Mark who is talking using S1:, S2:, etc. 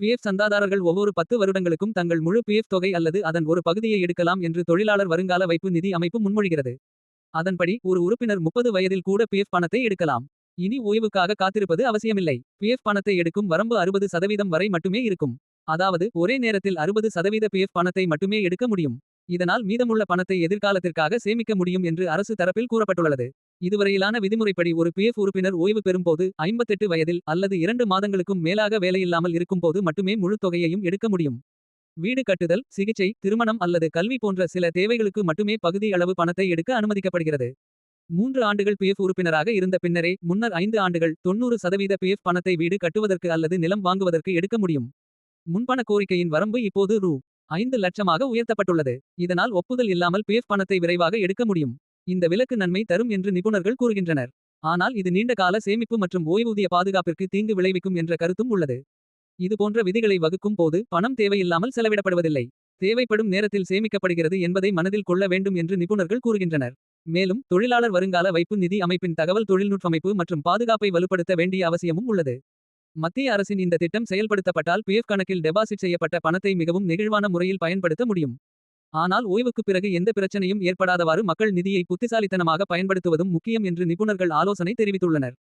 S1: PF சந்தாதாரர்கள் ஒவ்வொரு பத்து வருடங்களுக்கும் தங்கள் முழு பிஎஃப் தொகை அல்லது அதன் ஒரு பகுதியை எடுக்கலாம் என்று தொழிலாளர் வருங்கால வைப்பு நிதி அமைப்பு முன்மொழிகிறது. அதன்படி ஒரு உறுப்பினர் முப்பது வயதில் கூட பிஎஃப் பணத்தை எடுக்கலாம். இனி ஓய்வுக்காக காத்திருப்பது அவசியமில்லை. பிஎஃப் பணத்தை எடுக்கும் வரம்பு அறுபது சதவீதம் வரை மட்டுமே இருக்கும். அதாவது ஒரே நேரத்தில் அறுபது சதவீத பிஎஃப் பணத்தை மட்டுமே எடுக்க முடியும். இதனால் மீதமுள்ள பணத்தை எதிர்காலத்திற்காக சேமிக்க முடியும் என்று அரசு தரப்பில் கூறப்பட்டுள்ளது. இதுவரையிலான விதிமுறைப்படி ஒரு பிஎஃப் உறுப்பினர் ஓய்வு பெறும்போது. 58 வயதில் அல்லது இரண்டு மாதங்களுக்கும் மேலாக வேலையில்லாமல் இருக்கும்போது மட்டுமே முழு தொகையையும் எடுக்க முடியும். வீடு கட்டுதல் சிகிச்சை திருமணம் அல்லது கல்வி போன்ற சில தேவைகளுக்கு மட்டுமே பகுதி அளவு பணத்தை எடுக்க அனுமதிக்கப்படுகிறது. மூன்று ஆண்டுகள் பிஎஃப் உறுப்பினராக இருந்த பின்னரே முன்னர் ஐந்து ஆண்டுகள் 90 சதவீத பிஎஃப் பணத்தை வீடு கட்டுவதற்கு அல்லது நிலம் வாங்குவதற்கு எடுக்க முடியும். முன்பண கோரிக்கையின் வரம்பு இப்போது ரூ. ஐந்து லட்சமாக உயர்த்தப்பட்டுள்ளது. இதனால் ஒப்புதல் இல்லாமல் பிஎஃப் பணத்தை விரைவாக எடுக்க முடியும். இந்த விலக்கு நன்மை தரும் என்று நிபுணர்கள் கூறுகின்றனர். ஆனால் இது நீண்ட கால சேமிப்பு மற்றும் ஓய்வூதிய பாதுகாப்பிற்கு தீங்கு விளைவிக்கும் என்ற கருத்தும் உள்ளது. இதுபோன்ற விதிகளை வகுக்கும் போது பணம் தேவையில்லாமல் செலவிடப்படுவதில்லை. தேவைப்படும் நேரத்தில் சேமிக்கப்படுகிறது என்பதை மனதில் கொள்ள வேண்டும் என்று நிபுணர்கள் கூறுகின்றனர். மேலும் தொழிலாளர் வருங்கால வைப்பு நிதி அமைப்பின் தகவல் தொழில்நுட்பமைப்பு மற்றும் பாதுகாப்பை வலுப்படுத்த வேண்டிய அவசியமும் உள்ளது. மத்திய அரசின் இந்த திட்டம் செயல்படுத்தப்பட்டால் பிஎஃப் கணக்கில் டெபாசிட் செய்யப்பட்ட பணத்தை மிகவும் நெகிழ்வான முறையில் பயன்படுத்த முடியும். ஆனால் ஓய்வுக்குப் பிறகு எந்த பிரச்சனையும் ஏற்படாதவாறு மக்கள் நிதியை புத்திசாலித்தனமாக பயன்படுத்துவதும் முக்கியம் என்று நிபுணர்கள் ஆலோசனை தெரிவித்துள்ளனர்.